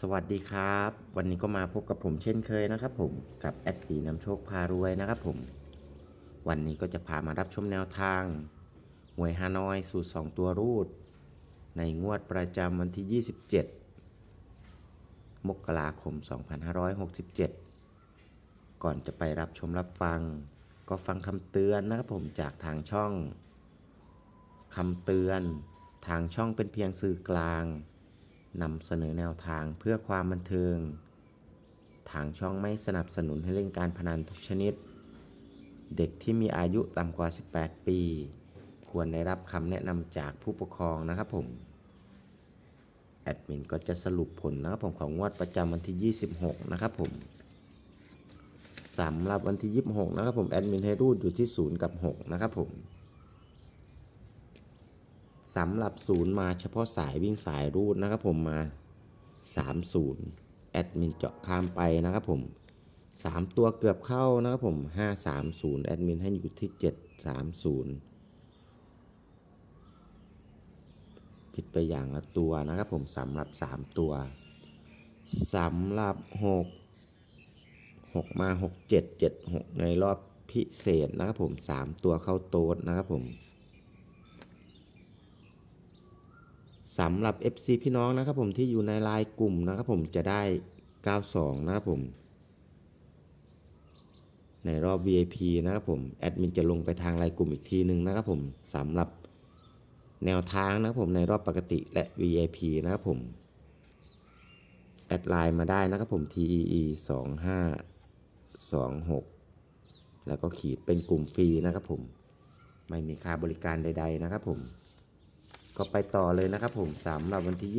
สวัสดีครับ วันนี้ก็มาพบกับผมเช่นเคยนะครับ ผมกับแอดตีนำโชคพารวยนะครับผม วันนี้ก็จะพามารับชมแนวทางหวยฮานอยสูตร 2 ตัวรูด ในงวดประจำวันที่ 27 มกราคม 2567 ก่อนจะไปรับชมรับฟัง ก็ฟังคำเตือนนะครับผมจากทางช่องคำเตือน ทางช่องเป็นเพียงสื่อกลาง นำเสนอแนวทางเพื่อความบันเทิง ทางช่องไม่สนับสนุนให้เล่นการพนันทุกชนิด เด็กที่มีอายุต่ำกว่า 18 ปี ควรได้รับคำแนะนำจากผู้ปกครองนะครับผม แอดมินก็จะสรุปผลนะครับผมของงวดประจำวันที่ 26 นะครับผมสำหรับวันที่ 26 นะครับผม แอดมินให้รูดอยู่ที่ 0 กับ 6 นะครับผม สำหรับศูนย์มาเฉพาะสายวิ่งสายรูดนะครับผมมา 30 แอดมินเจาะข้ามไปนะครับผม 3 ตัวเกือบเข้านะครับผม 530 แอดมินให้อยู่ที่ 730 ผิดไปอย่างละตัวนะครับผมสำหรับ 3 ตัวสำหรับ 6 6 มา 6 7 7 6 ในรอบพิเศษนะครับผม 3 ตัวเข้าโต๊ดนะครับผม สำหรับ FC พี่น้องนะครับผมที่อยู่ในไลน์กลุ่มนะครับผมจะได้ 92 นะครับผม ในรอบ VIP นะครับผมแอดมินจะลงไปทางไลน์กลุ่มอีกทีหนึ่งนะครับผมสำหรับแนวทางนะครับผมในรอบปกติและ VIP นะครับผม แอดไลน์มาได้นะครับผม TEE 2526 แล้วก็ขีดเป็นกลุ่มฟรีนะครับผม ไม่มีค่าบริการใด ๆ นะครับผม ก็ไปต่อเลยนะครับผมสำหรับวันที่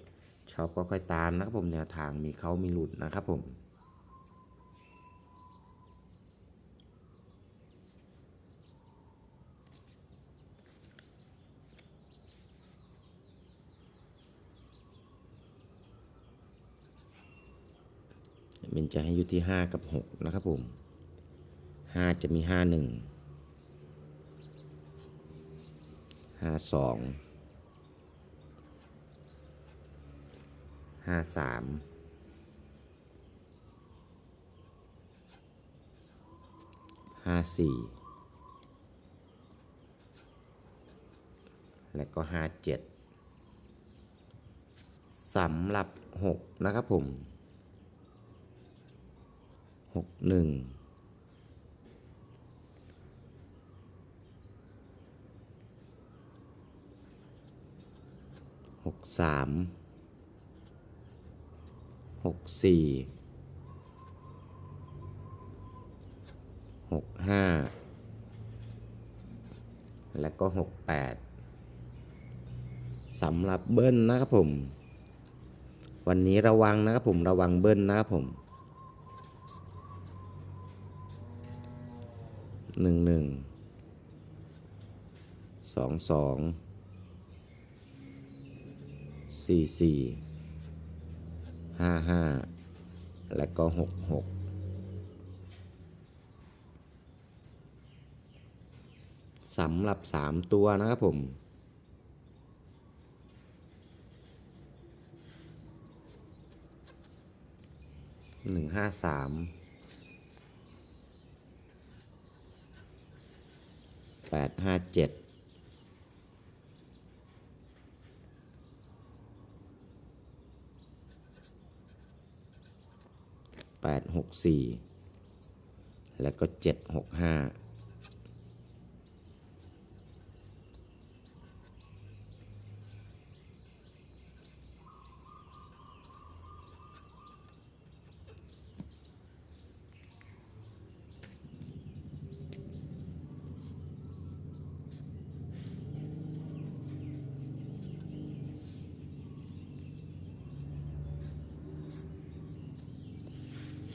27ชอบก็ค่อยตามนะครับผมแนวทางมีเขามีหลุดนะครับผมมันจะให้อยู่ที่ 5 กับ 6 นะครับผม 5 จะมี 5 1 5 2 ห้าสามห้าสี่และก็ห้าเจ็ดสำหรับหกนะครับผมหกหนึ่งหกสาม หกสี่หกห้าและก็หกแปดสำหรับเบิ้ลนะครับผม วันนี้ระวังนะครับผมระวังเบิ้ลนะครับผมหนึ่งหนึ่งสองสองสี่สี่ ห้าห้าและก็หกหกสำหรับสามตัวนะครับผม หนึ่งห้าสาม แปดห้าเจ็ด 8 6 4 และก็ 7 6 5